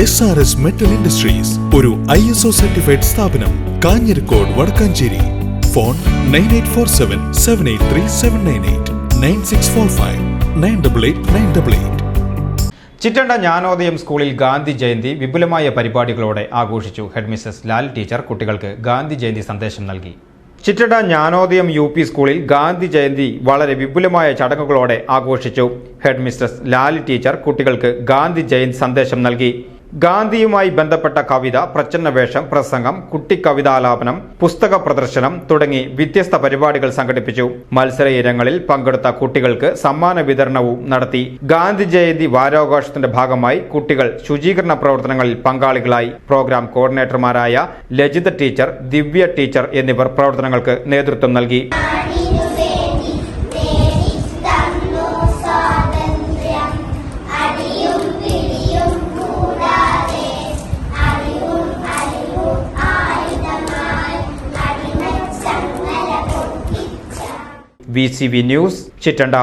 S R S metal industries ഒരു I S O certified സ്ഥാപനം Kanjirakode Vadakkanchery. Phone nine eight four seven seven eight three seven nine eight nine six four five nine double eight nine double eight Chittanda Jnanodayam സ്കൂളിൽ ഗാന്ധി ജയന്തി വിപുലമായ പരിപാടികളോടെ ആഘോഷിച്ചു ഹെഡ്മിസസ് Lal teacher കുട്ടികൾക്ക് ഗാന്ധി ജയന്തി സന്ദേശം നൽകി. ചിറ്റട Jnanodayam U P സ്കൂളിൽ ഗാന്ധി ജയന്തി വളരെ വിപുലമായ ചടങ്ങുകളോടെ ആഘോഷിച്ചു ഹെഡ്മിസ്ട്രസ് ലാൽ ടീച്ചർ കുട്ടികൾക്ക് ഗാന്ധി ജയന്തി സന്ദേശം നൽകി. ഗാന്ധിയുമായി ബന്ധപ്പെട്ട കവിത പ്രച്ഛന്നവേഷം പ്രസംഗം കുട്ടിക്കവിതാലാപനം പുസ്തക പ്രദർശനം തുടങ്ങി വ്യത്യസ്ത പരിപാടികൾ സംഘടിപ്പിച്ചു. മത്സര ഇനങ്ങളിൽ പങ്കെടുത്ത കുട്ടികൾക്ക് സമ്മാന വിതരണവും നടത്തി. ഗാന്ധി ജയന്തി വാരാഘോഷത്തിന്റെ ഭാഗമായി കുട്ടികൾ ശുചീകരണ പ്രവർത്തനങ്ങളിൽ പങ്കാളികളായി. പ്രോഗ്രാം കോർഡിനേറ്റർമാരായ ലജിത ടീച്ചർ ദിവ്യ ടീച്ചർ എന്നിവർ പ്രവർത്തനങ്ങൾക്ക് നേതൃത്വം നൽകി. V news Chittanda